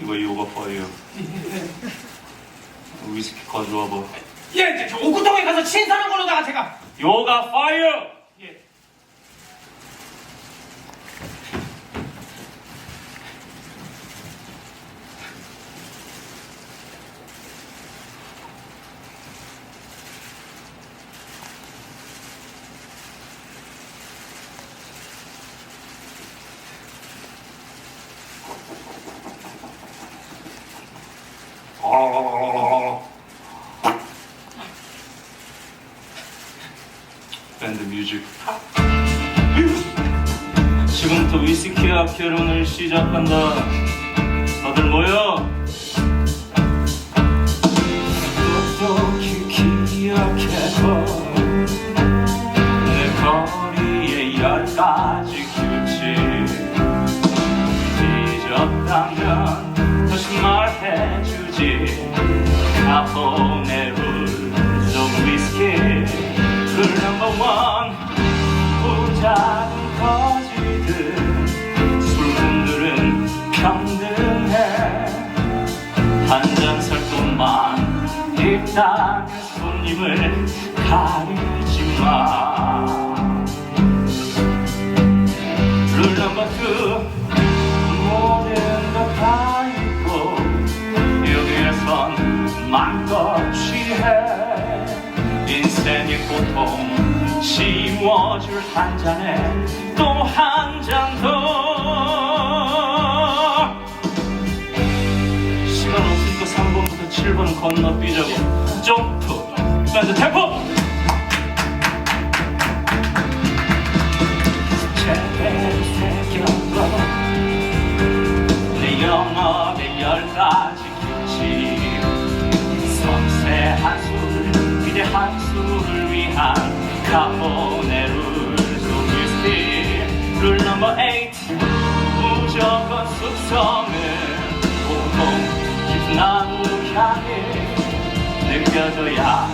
이거 요가 파이어. 위스키 가져와봐. 예, 저 옥구통에 가서 친사는 걸로다가 제가 요가 파이어! 예. 밴드 뮤직. 지금부터 위스키와 결혼을 시작한다. 다들 모여. 있다면 손님을 가리지 마. 룰 넘버 투. 모든 것다 있고 여기에선 맘껏 취해. 인생의 고통 씌워줄 한 잔에 또 한 잔 더. 시간 없으니까 3번부터 7번 건너 뛰자고 점프. 밴드 템포! 제대로 새겨봐 내 영업의 열 가지 규칙 섬세 한 술 위대한 술을 위한 카포네 룰스 위스키 룰 넘버 8 무조건 숙성 느껴져야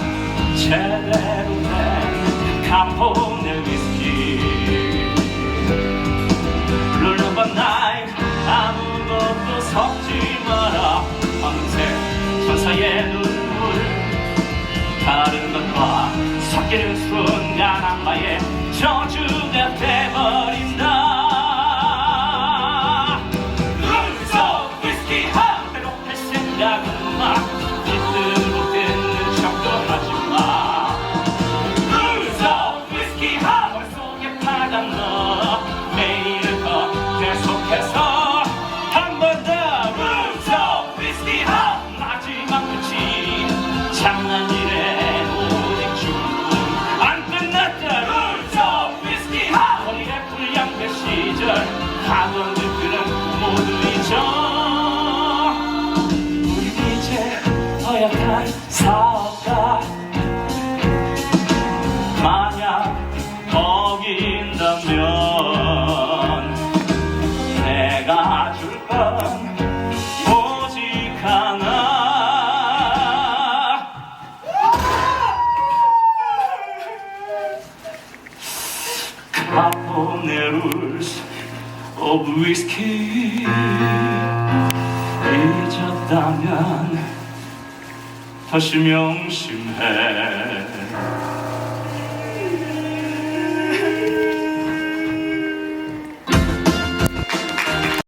제대로 된 카포네 위스키. 룰 넘버 9 아무것도 섞지 마라. 황색 천사의 눈물. 다른 것과 섞이는 순간 악마의 저주가 돼 내가 줄건 오직 하나? 카포네 룰스 오브 위스키 잊었다면 다시 명심해